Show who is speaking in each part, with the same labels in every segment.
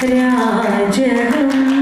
Speaker 1: രാജഹംസമേ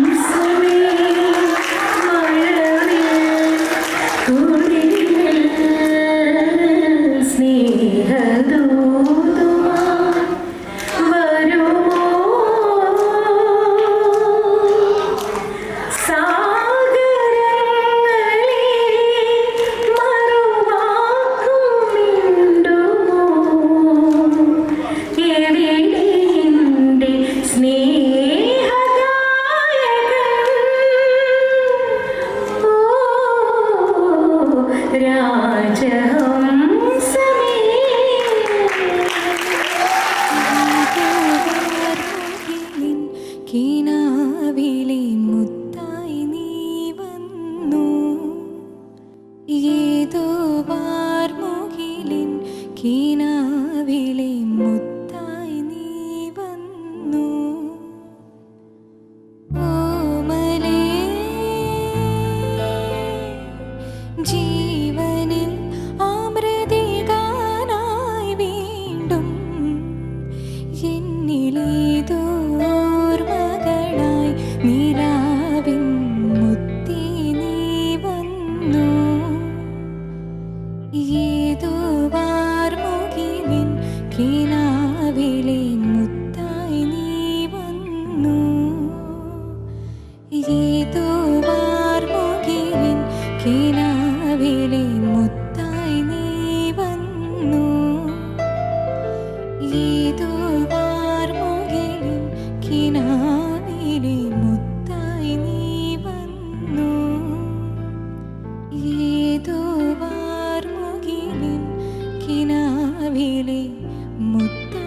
Speaker 2: കിനാവിലെ മുത്തായി നീ വന്നു ഏതോ വാർമുകിലിൻ കിനാവിലെ മുത്തായി നീ വന്നു ഓമലേ ജീവനിൽ ഏതോ വാർമുകിലിൻ കിനാവിലെ മുത്തായി നീ വന്നു. ഏതോ വാർമുകിലിൻ കിനാവിലെ മുത്തായി നീ വന്നു. ഏതോ വാർമുകിലിൻ കിനാ കിനാവിലെ മുത്ത